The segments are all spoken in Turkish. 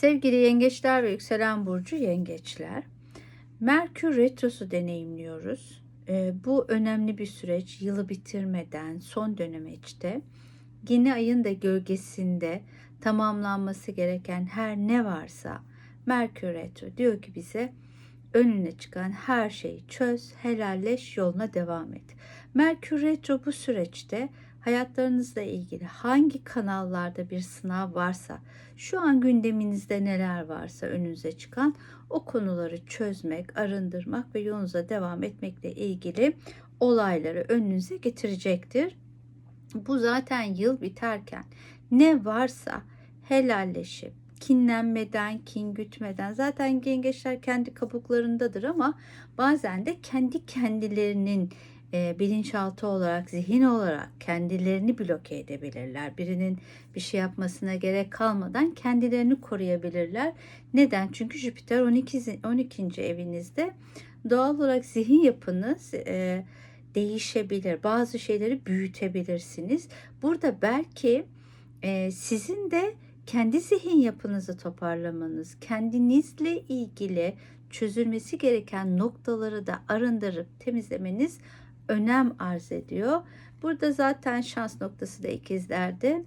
Sevgili yengeçler ve yükselen burcu yengeçler. Merkür retrosu deneyimliyoruz. Ee, bu önemli bir süreç. Yılı bitirmeden son dönemeçte yeni ayın da gölgesinde tamamlanması gereken her ne varsa Merkür retro diyor ki bize önüne çıkan her şeyi çöz, helalleş, yoluna devam et. Merkür retro bu süreçte hayatlarınızla ilgili hangi kanallarda bir sınav varsa, şu an gündeminizde neler varsa önünüze çıkan o konuları çözmek, arındırmak ve yolunuza devam etmekle ilgili olayları önünüze getirecektir. Bu zaten yıl biterken ne varsa helalleşip kinlenmeden, kin gütmeden zaten yengeçler kendi kabuklarındadır ama bazen de kendi kendilerinin e, bilinçaltı olarak, zihin olarak kendilerini bloke edebilirler. Birinin bir şey yapmasına gerek kalmadan kendilerini koruyabilirler. Neden? Çünkü Jüpiter 12. 12. evinizde doğal olarak zihin yapınız e, değişebilir. Bazı şeyleri büyütebilirsiniz. Burada belki e, sizin de kendi zihin yapınızı toparlamanız, kendinizle ilgili çözülmesi gereken noktaları da arındırıp temizlemeniz önem arz ediyor. Burada zaten şans noktası da ikizlerde.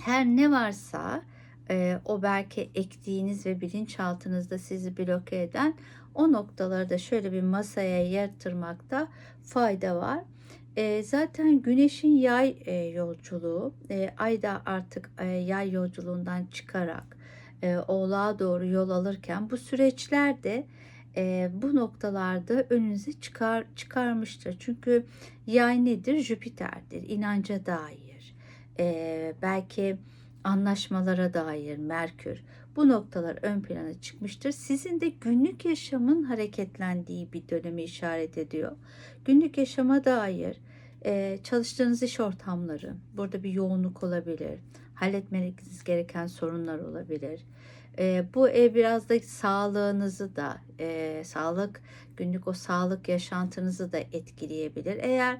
Her ne varsa e, o belki ektiğiniz ve bilinçaltınızda sizi bloke eden o noktaları da şöyle bir masaya yatırmakta fayda var. E, zaten güneşin yay e, yolculuğu, e, ay da artık e, yay yolculuğundan çıkarak e, oğlağa doğru yol alırken bu süreçlerde e, bu noktalarda önünüze çıkar çıkarmıştır. Çünkü yay nedir? Jüpiter'dir. İnanca dair. E, belki anlaşmalara dair Merkür. Bu noktalar ön plana çıkmıştır. Sizin de günlük yaşamın hareketlendiği bir dönemi işaret ediyor. Günlük yaşama dair e, çalıştığınız iş ortamları, burada bir yoğunluk olabilir. Halletmeniz gereken sorunlar olabilir e, bu ev biraz da sağlığınızı da, e, sağlık günlük o sağlık yaşantınızı da etkileyebilir. Eğer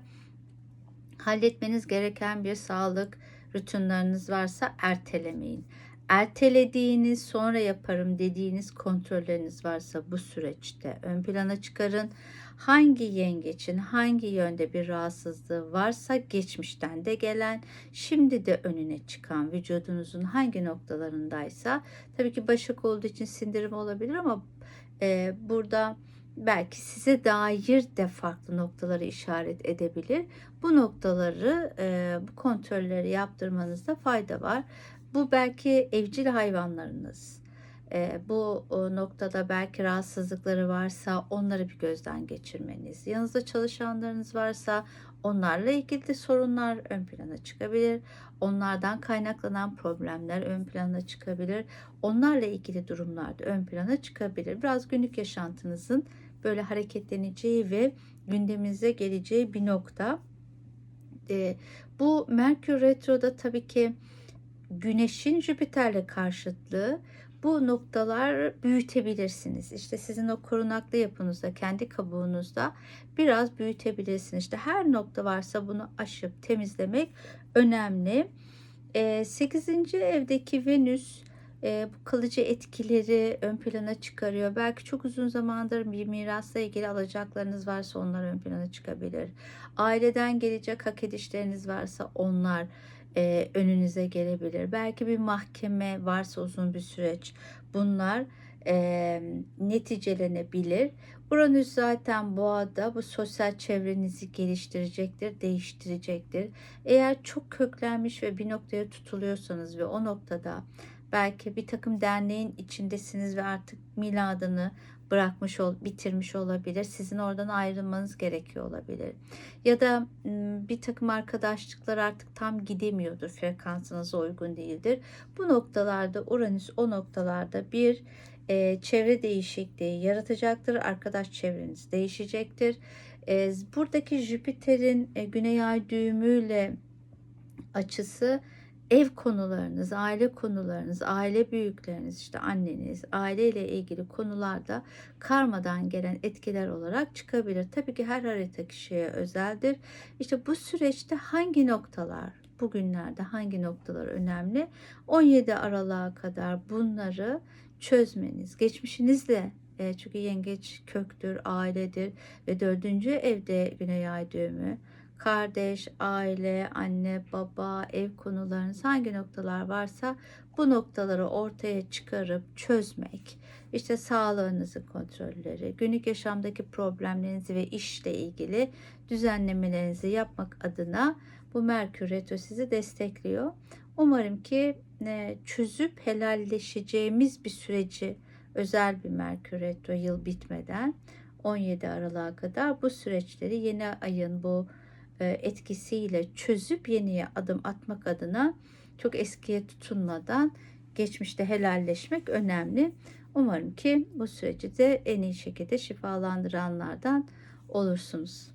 halletmeniz gereken bir sağlık rutinleriniz varsa ertelemeyin. Ertelediğiniz, sonra yaparım dediğiniz kontrolleriniz varsa bu süreçte ön plana çıkarın. Hangi yengeçin hangi yönde bir rahatsızlığı varsa geçmişten de gelen şimdi de önüne çıkan vücudunuzun hangi noktalarındaysa tabii ki başak olduğu için sindirim olabilir ama e, burada belki size dair de farklı noktaları işaret edebilir. Bu noktaları, e, bu kontrolleri yaptırmanızda fayda var. Bu belki evcil hayvanlarınız, bu noktada belki rahatsızlıkları varsa onları bir gözden geçirmeniz. Yanınızda çalışanlarınız varsa onlarla ilgili sorunlar ön plana çıkabilir. Onlardan kaynaklanan problemler ön plana çıkabilir. Onlarla ilgili durumlar da ön plana çıkabilir. Biraz günlük yaşantınızın böyle hareketleneceği ve gündeminize geleceği bir nokta. Bu Merkür Retro'da tabii ki Güneş'in Jüpiter'le karşıtlığı bu noktalar büyütebilirsiniz. İşte sizin o korunaklı yapınızda, kendi kabuğunuzda biraz büyütebilirsiniz. İşte her nokta varsa bunu aşıp temizlemek önemli. 8. Ee, evdeki Venüs e, bu kalıcı etkileri ön plana çıkarıyor. Belki çok uzun zamandır bir mirasla ilgili alacaklarınız varsa onlar ön plana çıkabilir. Aileden gelecek hak edişleriniz varsa onlar e, önünüze gelebilir. Belki bir mahkeme varsa uzun bir süreç bunlar e, neticelenebilir. Uranüs zaten boğada bu sosyal çevrenizi geliştirecektir, değiştirecektir. Eğer çok köklenmiş ve bir noktaya tutuluyorsanız ve o noktada belki bir takım derneğin içindesiniz ve artık miladını bırakmış ol, bitirmiş olabilir. Sizin oradan ayrılmanız gerekiyor olabilir. Ya da bir takım arkadaşlıklar artık tam gidemiyordur. Frekansınıza uygun değildir. Bu noktalarda Uranüs o noktalarda bir e, çevre değişikliği yaratacaktır. Arkadaş çevreniz değişecektir. E, buradaki Jüpiter'in e, Güney Ay düğümüyle açısı ev konularınız, aile konularınız, aile büyükleriniz, işte anneniz, aileyle ilgili konularda karmadan gelen etkiler olarak çıkabilir. Tabii ki her harita kişiye özeldir. İşte bu süreçte hangi noktalar bugünlerde hangi noktalar önemli? 17 Aralık'a kadar bunları çözmeniz. Geçmişinizle e, çünkü yengeç köktür, ailedir ve dördüncü evde güney ay düğümü. Kardeş, aile, anne, baba, ev konularınız hangi noktalar varsa bu noktaları ortaya çıkarıp çözmek, işte sağlığınızı kontrolleri, günlük yaşamdaki problemlerinizi ve işle ilgili düzenlemelerinizi yapmak adına bu Merkür Retro sizi destekliyor. Umarım ki e, çözüp helalleşeceğimiz bir süreci özel bir Merkür Retro yıl bitmeden 17 Aralık'a kadar bu süreçleri yeni ayın bu etkisiyle çözüp yeniye adım atmak adına çok eskiye tutunmadan geçmişte helalleşmek önemli. Umarım ki bu süreci de en iyi şekilde şifalandıranlardan olursunuz.